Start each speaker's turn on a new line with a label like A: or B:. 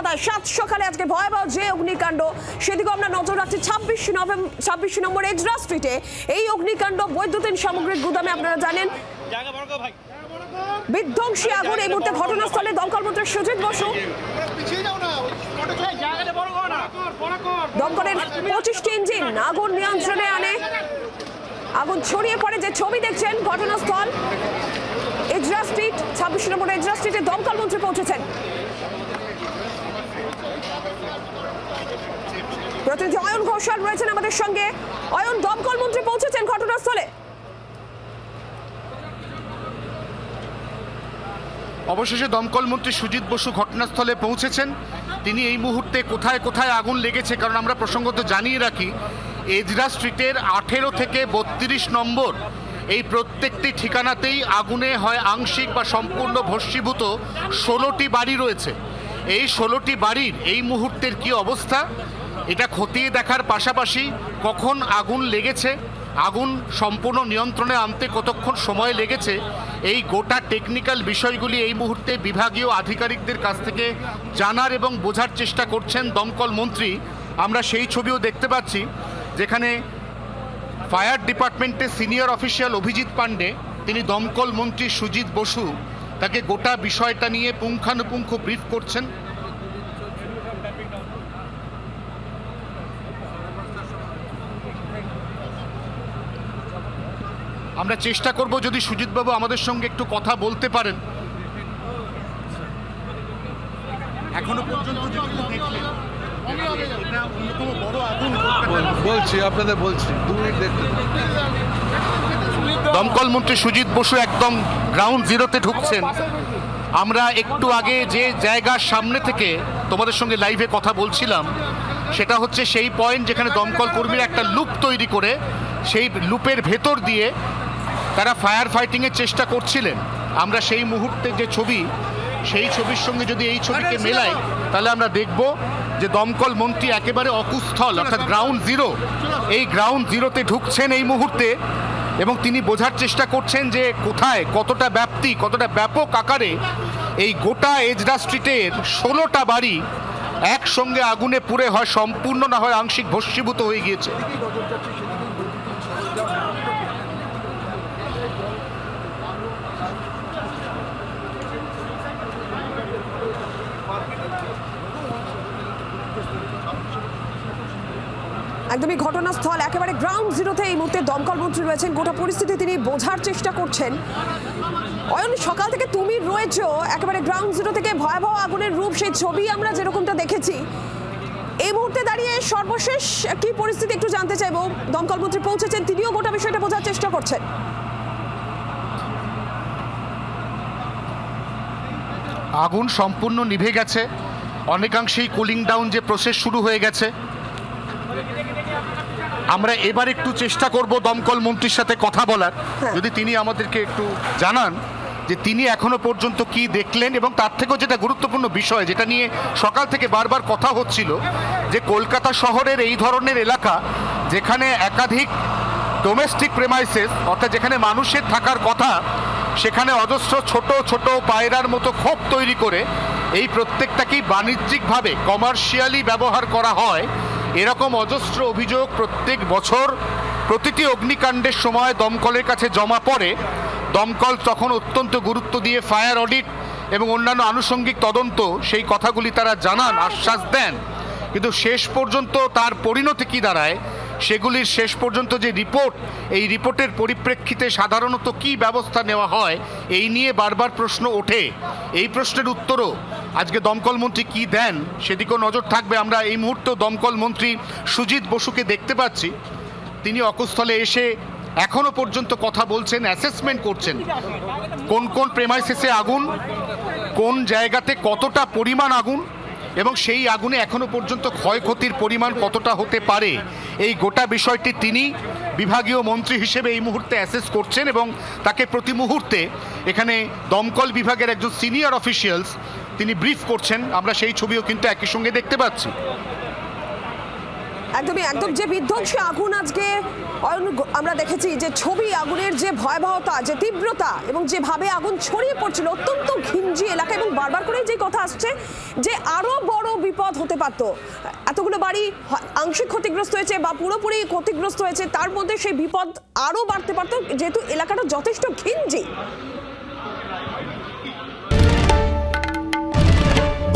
A: কলকাতায় সাত সকালে আজকে ভয়াবহ যে অগ্নিকাণ্ড সেদিকেও আমরা নজর রাখছি ছাব্বিশ নভেম্বর ছাব্বিশ নম্বর এজরা স্ট্রিটে। এই অগ্নিকাণ্ড বৈদ্যুতিন সামগ্রিক গুদামে আপনারা জানেন।
B: জায়গা বড় কর ভাই।
A: বিধ্বংসী আগুন এই মুহূর্তে ঘটনাস্থলে দমকলমন্ত্রী সুজিত বসু। দমকলের পঁচিশটি ইঞ্জিন আগুন নিয়ন্ত্রণে আনে। আগুন ছড়িয়ে পড়ে যে ছবি দেখছেন ঘটনাস্থল। এজরা স্ট্রিট ছাব্বিশ নম্বর এজরা স্ট্রিটে দমকল মন্ত্রী পৌঁছেছেন। প্রতিনিধি অয়ন ঘোষাল রয়েছেন আমাদের সঙ্গে। অয়ন, দমকল মন্ত্রী পৌঁছেছেন ঘটনাস্থলে।
C: অবশেষে দমকল মন্ত্রী সুজিত বসু ঘটনাস্থলে পৌঁছেছেন। তিনি এই মুহূর্তে কোথায় কোথায় আগুন লেগেছে, কারণ আমরা প্রসঙ্গত জানিয়ে রাখি, এজরা স্ট্রিটের আঠেরো থেকে বত্রিশ নম্বর, এই প্রত্যেকটি ঠিকানাতেই আগুনে হয় আংশিক বা সম্পূর্ণ ভস্মীভূত ষোলোটি বাড়ি রয়েছে। এই ষোলোটি বাড়ির এই মুহূর্তের কি অবস্থা? এটা খতিয়ে দেখার পাশাপাশি কখন আগুন লেগেছে, আগুন সম্পূর্ণ নিয়ন্ত্রণে আনতে কতক্ষণ সময় লেগেছে, এই গোটা টেকনিক্যাল বিষয়গুলি এই মুহূর্তে বিভাগীয় আধিকারিকদের কাছ থেকে জানার এবং বোঝার চেষ্টা করছেন দমকল মন্ত্রী। আমরা সেই ছবিও দেখতে পাচ্ছি, যেখানে ফায়ার ডিপার্টমেন্টের সিনিয়র অফিসিয়াল অভিজিৎ পাণ্ডে, তিনি দমকল মন্ত্রী সুজিত বসু, তাকে গোটা বিষয়টা নিয়ে পুঙ্খানুপুঙ্খ ব্রিফ করছেন। আমরা চেষ্টা করব যদি সুজিতবাবু আমাদের সঙ্গে একটু কথা বলতে পারেন। এখনও পর্যন্ত
D: বলছি আপনাদের বলছি দু মিনিট দেখতে
C: দমকল মন্ত্রী সুজিত বসু একদম গ্রাউন্ড জিরোতে ঢুকছেন। আমরা একটু আগে যে জায়গার সামনে থেকে তোমাদের সঙ্গে লাইভে কথা বলছিলাম সেটা হচ্ছে সেই পয়েন্ট যেখানে দমকল কর্মীরা একটা লুপ তৈরি করে সেই লুপের ভেতর দিয়ে তারা ফায়ার ফাইটিংয়ের চেষ্টা করছিলেন। আমরা সেই মুহূর্তে যে ছবি সেই ছবির সঙ্গে যদি এই ছবিকে মেলাই তাহলে আমরা দেখব যে দমকল মন্ত্রী একেবারে অকুস্থল অর্থাৎ গ্রাউন্ড জিরো এই গ্রাউন্ড জিরোতে ঢুকছেন এই মুহূর্তে এবং তিনি বোঝার চেষ্টা করছেন যে কোথায় কতটা ব্যাপ্তি কতটা ব্যাপক আকারে এই গোটা এজরা স্ট্রিটের ষোলোটা বাড়ি একসঙ্গে আগুনে পুড়ে হয় সম্পূর্ণ না হয় আংশিক ভস্মীভূত হয়ে গিয়েছে।
A: একদমই ঘটনাস্থল, একেবারে গ্রাউন্ড জিরোতে এই মুহূর্তে দমকল মন্ত্রী রয়েছেন। গোটা পরিস্থিতি তিনি বোঝার চেষ্টা করছেন। অয়ন, সকাল থেকে তুমি রয়েছো, একেবারে গ্রাউন্ড জিরো থেকে ভয়াবহ আগুনের রূপ, সেই ছবি আমরা যেরকমটা দেখেছি। এই মুহূর্তে দাঁড়িয়ে সর্বশেষ কি পরিস্থিতি একটু জানতে চাইব। দমকল মন্ত্রী পৌঁছেছেন, তিনিও গোটা বিষয়টা বোঝার চেষ্টা করছেন।
C: আগুন সম্পূর্ণ নিভে গেছে। অনেকাংশেই কুলিং ডাউন যে প্রসেস শুরু হয়ে গেছে। আমরা এবার একটু চেষ্টা করব দমকল মন্ত্রীর সাথে কথা বলার
A: হ্যাঁ।
C: যদি তিনি আমাদেরকে একটু জানান যে তিনি এখনও পর্যন্ত কি দেখলেন এবং তার থেকেও যেটা গুরুত্বপূর্ণ বিষয় যেটা নিয়ে সকাল থেকে বারবার কথা হচ্ছিল যে কলকাতা শহরের এই ধরনের এলাকা যেখানে একাধিক ডোমেস্টিক প্রেমাইসেস অর্থাৎ যেখানে মানুষের থাকার কথা সেখানে অজস্র ছোট ছোট পায়রার মতো ক্ষোভ তৈরি করে এই প্রত্যেকটাকেই বাণিজ্যিকভাবে কমার্শিয়ালি ব্যবহার করা হয় এরকম অজস্র অভিযোগ প্রত্যেক বছর প্রতিটি অগ্নিকাণ্ডের সময় দমকলের কাছে জমা পড়ে। দমকল তখন অত্যন্ত গুরুত্ব দিয়ে ফায়ার অডিট এবং অন্যান্য আনুষঙ্গিক তদন্ত, সেই কথাগুলি তারা জানান, আশ্বাস দেন। কিন্তু শেষ পর্যন্ত তার পরিণতি কী দাঁড়ায়, সেগুলির শেষ পর্যন্ত যে রিপোর্ট, এই রিপোর্টের পরিপ্রেক্ষিতে সাধারণত কী ব্যবস্থা নেওয়া হয়, এই নিয়ে বারবার প্রশ্ন ওঠে। এই প্রশ্নের উত্তরও আজকে দমকল মন্ত্রী কী দেন? সেদিকেও নজর থাকবে। আমরা এই মুহূর্তেও দমকল মন্ত্রী সুজিত বসুকে দেখতে পাচ্ছি। তিনি অকস্থলে এসে এখনও পর্যন্ত কথা বলছেন অ্যাসেসমেন্ট করছেন। কোন কোন প্রেমাইসিসে আগুন? কোন জায়গাতে কতটা পরিমাণ আগুন? এবং সেই আগুনে এখনও পর্যন্ত ক্ষয়ক্ষতির পরিমাণ কতটা হতে পারে? এই গোটা বিষয়টি তিনি বিভাগীয় মন্ত্রী হিসেবে এই মুহূর্তে অ্যাসেস করছেন এবং তাকে প্রতি মুহূর্তে এখানে দমকল বিভাগের একজন সিনিয়র অফিসিয়ালস তিনি ব্রিফ করছেন, আমরা সেই ছবিও কিন্তু একই সঙ্গে দেখতে পাচ্ছি।
A: একদমই, একদম যে বিধ্বংসী আগুন আজকে আমরা দেখেছি যে ছবি আগুনের যে ভয়াবহতা, যে তীব্রতা এবং যেভাবে আগুন ছড়িয়ে পড়ছিল, অত্যন্ত ঘিঞ্জি এলাকা এবং বারবার করেই যে কথা আসছে যে আরও বড় বিপদ হতে পারত। এতগুলো বাড়ি আংশিক ক্ষতিগ্রস্ত হয়েছে বা পুরোপুরি ক্ষতিগ্রস্ত হয়েছে, তার মধ্যে সেই বিপদ আরও বাড়তে পারত, যেহেতু এলাকাটা যথেষ্ট ঘিঞ্জি।